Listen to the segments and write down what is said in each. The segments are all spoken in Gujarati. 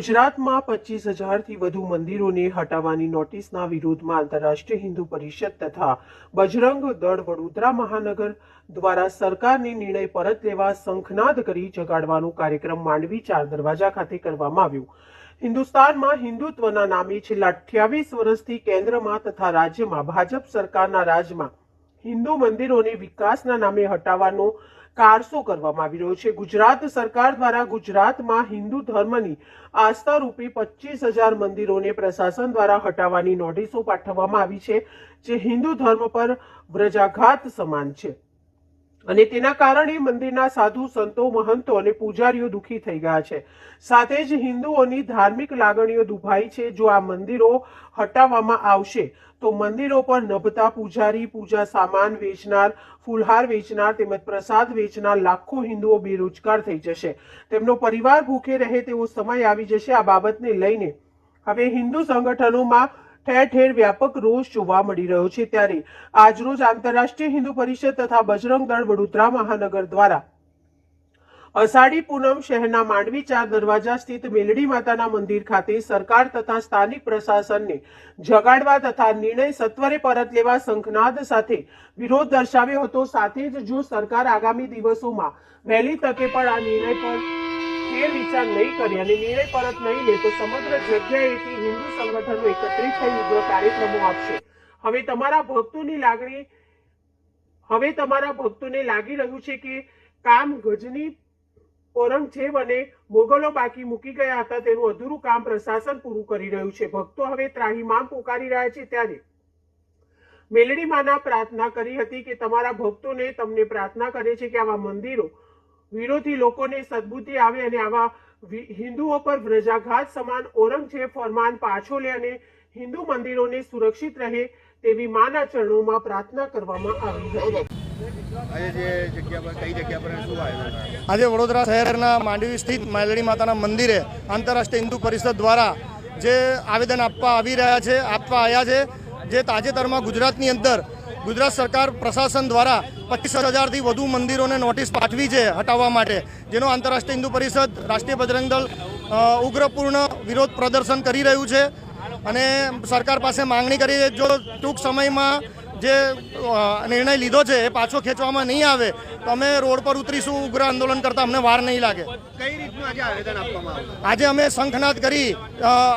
ગુજરાતમાં પચીસ હજારથી વધુ મંદિરોને હટાવવાની નોટિસના વિરોધમાં આંતરરાષ્ટ્રીય હિન્દુ પરિષદ તથા બજરંગ દળ વડોદરા મહાનગર દ્વારા સરકારની નિર્ણય પરત લેવા શંખનાદ કરી જગાડવાનો કાર્યક્રમ માંડવી ચાર દરવાજા ખાતે કરવામાં આવ્યો. હિન્દુસ્તાનમાં હિન્દુત્વના નામે છેલ્લા અઠ્યાવીસ વર્ષથી કેન્દ્રમાં તથા રાજ્યમાં ભાજપ સરકારના રાજમાં હિન્દુ મંદિરોને વિકાસના નામે હટાવવાનો કારસો કરવામાં આવી રહ્યો છે? ગુજરાત સરકાર દ્વારા ગુજરાતમાં હિન્દુ ધર્મની આસ્થા રૂપી પચીસ હજાર મંદિરોને પ્રશાસન દ્વારા હટાવવાની નોટિસો પાઠવવામાં આવી છે, જે હિન્દુ ધર્મ પર વ્રજાઘાત સમાન છે. અને તેના કારણે મંદિરના સાધુ, સંતો, મહંતો અને પૂજારીઓ દુઃખી થઈ ગયા છે. સાથે જ હિન્દુઓની ધાર્મિક લાગણીઓ દુભાઈ છે. જો આ મંદિરો હટાવવામાં આવશે, તો મંદિરો પર નભતા પૂજારી, પૂજા સામાન વેચનાર, ફૂલહાર વેચનાર તેમજ પ્રસાદ વેચનાર લાખો હિન્દુઓ બેરોજગાર થઈ જશે. તેમનો પરિવાર ભૂખે રહે તેવો સમય આવી જશે. આ બાબતને લઈને હવે હિન્દુ સંગઠનોમાં ઠેર ઠેર વ્યાપક રોષ જોવા મળી રહ્યો છે ત્યારે આજરોજ આંતરરાષ્ટ્રીય હિન્દુ પરિષદ તથા બજરંગ દળ વડોદરા મહાનગર દ્વારા અષાઢી પૂનમ શહેરના માંડવી ચાર દરવાજા સ્થિત મેલડી માતાના મંદિર ખાતે સરકાર તથા સ્થાનિક પ્રશાસનને જગાડવા તથા નિર્ણય સત્વરે પરત લેવા શંખનાદ સાથે વિરોધ દર્શાવ્યો હતો. સાથે જ જો સરકાર આગામી દિવસોમાં વહેલી તકે પણ આ નિર્ણય પર ફેર વિચાર નહીં કરી અને નિર્ણય પરત નહીં લે તો સમગ્ર જગ્યાએથી હિન્દુ સંગઠનો એકત્રિત થઈ ઉગ્ર કાર્યક્રમો આપશે. હવે તમારા ભક્તોની લાગણી, હવે તમારા ભક્તોને લાગી રહ્યું છે કે કામ ગજની ઔરંગઝેબ અને મોગલો બાકી મૂકી ગયા હતા તેનું અધૂરું કામ પ્રશાસન પૂરું કરી રહ્યું છે. ભક્તો હવે ત્રાહીમામ પોકારી રહ્યા છે ત્યારે મેલડી માના પ્રાર્થના કરી હતી કે તમારા ભક્તોને તમને પ્રાર્થના કરે છે કે આવા મંદિરો વિરોધી લોકોને સદબુદ્ધિ આવે અને આવા હિન્દુઓ પર વ્રજાઘાત સમાન ઓરંગઝેબ ફરમાન પાછો લે અને હિન્દુ મંદિરોને સુરક્ષિત રહે તેવી માના ચરણોમાં પ્રાર્થના કરવામાં આવી હતી આજે જગ્યા પર કઈ જગ્યા પર અને શું આયોજન છે? આજે વડોદરા શહેરના માંડવી સ્થિત માલડી માતાના મંદિરે આંતરરાષ્ટ્રીય હિન્દુ પરિષદ દ્વારા જે આવેદન આપવા આવી રહ્યા છે આપવા આવ્યા છે જે તાજેતરમાં ગુજરાતની અંદર ગુજરાત સરકાર પ્રશાસન દ્વારા પચીસ હજારથી વધુ મંદિરોને નોટિસ પાઠવી છે હટાવવા માટે, જેનો આંતરરાષ્ટ્રીય હિન્દુ પરિષદ, રાષ્ટ્રીય બજરંગ દળ ઉગ્રપૂર્ણ વિરોધ પ્રદર્શન કરી રહ્યું છે. અને સરકાર પાસે માંગણી કરી જો ટૂંક સમયમાં જે નિર્ણય લીધો છે એ પાછો ખેંચવામાં નહીં આવે તો અમે રોડ પર ઉતરીશું ઉગ્ર આંદોલન કરતા અમને વાર નહીં લાગે. કઈ રીતનું આજે આવેદન આપવામાં આજે અમે શંખનાદ કરી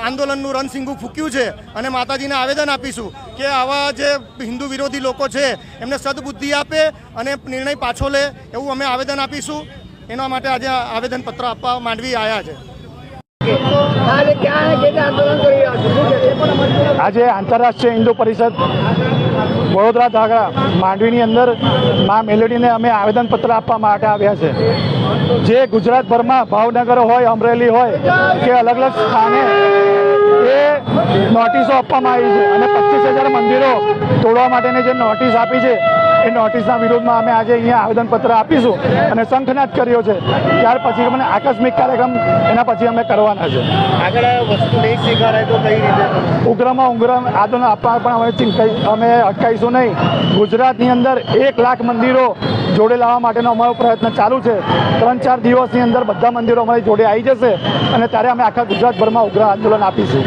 આંદોલનનું રણસિંગુ ફૂક્યું છે અને માતાજીને આવેદન આપીશું કે આવા જે હિન્દુ વિરોધી લોકો છે એમને સદબુદ્ધિ આપે અને નિર્ણય પાછો લે એવું અમે આવેદન આપીશું. એના માટે આજે આવેદનપત્ર આપવા માંડવી આવ્યા છે. આજે આંતરરાષ્ટ્રીય હિન્દુ પરિષદ વડોદરા ધાગરા માંડવીની અંદર મા મેલડીને અમે આવેદનપત્ર આપવા માટે આવ્યા છે. જે ગુજરાતભરમાં ભાવનગર હોય, અમરેલી હોય કે અલગ અલગ સ્થાને એ નોટિસો આપવામાં આવી છે અને પચીસ હજાર મંદિરો તોડવા માટેની જે નોટિસ આપી છે એ નોટિસના વિરોધમાં અમે આજે અહીંયા આવેદનપત્ર આપીશું અને શંખનાદ કર્યો છે. ત્યાર પછી અમને આકસ્મિક કાર્યક્રમ એના પછી અમે કરવાના છે. આગળ વસ્તુ નહીં સ્વીકારાય તો કઈ રીતે? ઉગ્રમાં ઉગ્ર આંદોલન આપવા પણ અમે ચિંતાઈ અમે અટકાઈશું નહીં. ગુજરાતની અંદર એક લાખ મંદિરો જોડે લાવવા માટેનો અમારો પ્રયત્ન ચાલુ છે. ત્રણ ચાર દિવસની અંદર બધા મંદિરો અમારી જોડે આવી જશે અને ત્યારે અમે આખા ગુજરાતભરમાં ઉગ્ર આંદોલન આપીશું.